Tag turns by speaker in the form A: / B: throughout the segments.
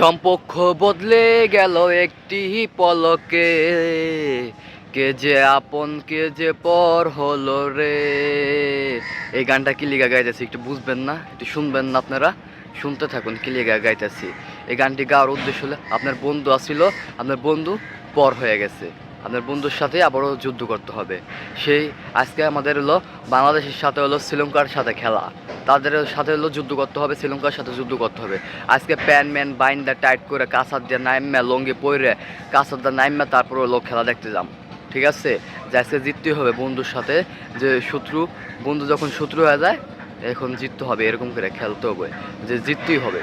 A: সম্পক্ষ বদলে গেল একটি পলকে। কে যে আপন, কে যে পর হলো রে। এই গানটা কি লিগা গাইতেছি? একটু বুঝবেন না? একটু শুনবেন না আপনারা? শুনতে থাকুন, কি লিগা গাইতেছি? এই গানটি গাওয়ার উদ্দেশ্য হলো, আপনার বন্ধু আসছিল আপনার বন্ধু পর হয়ে গেছে। আপনার বন্ধুর সাথে আবারও যুদ্ধ করতে হবে। সেই আজকে আমাদের হলো বাংলাদেশের সাথে হলো শ্রীলঙ্কার সাথে খেলা। তাদের সাথে হলো যুদ্ধ করতে হবে, শ্রীলঙ্কার সাথে যুদ্ধ করতে হবে। আজকে প্যান, ম্যান বাইন্দা টাইট করে কাঁচার দিয়ে নাইম্যা লঙ্গি পরে কাঁচার দিয়ে নাইম্যা তারপর হলো খেলা দেখতে যাম। ঠিক আছে? যে আজকে জিততেই হবে বন্ধুর সাথে, যে শত্রু, বন্ধু যখন শত্রু হয়ে যায়, এখন জিততে হবে, এরকম করে খেলতে হবে, যে জিততেই হবে।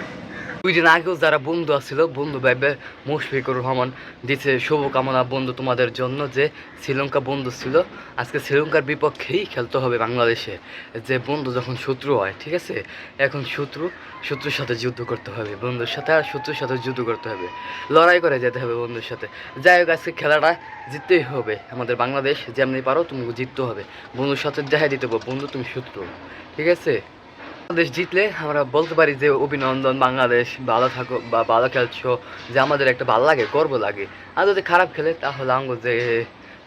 A: দুই দিন আগেও যারা বন্ধু আসছিল বন্ধু ভাইবে মুশফিকুর রহমান দিছে শুভকামনা বন্ধু তোমাদের জন্য যে শ্রীলঙ্কা বন্ধু ছিল। আজকে শ্রীলঙ্কার বিপক্ষেই খেলতে হবে বাংলাদেশে। যে বন্ধু যখন শত্রু হয়, ঠিক আছে? এখন শত্রু, শত্রুর সাথে যুদ্ধ করতে হবে, বন্ধুর সাথে আর শত্রুর সাথে যুদ্ধ করতে হবে। লড়াই করে যেতে হবে বন্ধুর সাথে। যাই হোক, আজকে খেলাটা জিততেই হবে। আমাদের বাংলাদেশ যেমনি পারো, তুমি জিততে হবে। বন্ধুর সাথে দেখাই দিতে হবে, বন্ধু তুমি শত্রু। ঠিক আছে? বাংলাদেশ জিতলে আমরা বলতে পারি যে অভিনন্দন, বাংলাদেশ, ভালো থাকো বা ভালো খেলছো, যে আমাদের একটা ভালো লাগে, গর্ব লাগে। আর যদি খারাপ খেলে, তাহলে আঙ্গ যে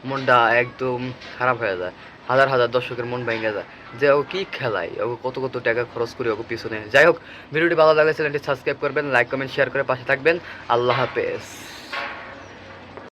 A: মনটা একদম খারাপ হয়ে যায়। হাজার হাজার দর্শকের মন ভেঙে যায়। যে ও কি খেলায়, ও কত কত টাকা খরচ করে ওকে পিছনে। যাই হোক, ভিডিওটি ভালো লাগলে চ্যানেলটি সাবস্ক্রাইব করবেন, লাইক, কমেন্ট, শেয়ার করে পাশে থাকবেন। আল্লাহ হাফেজ।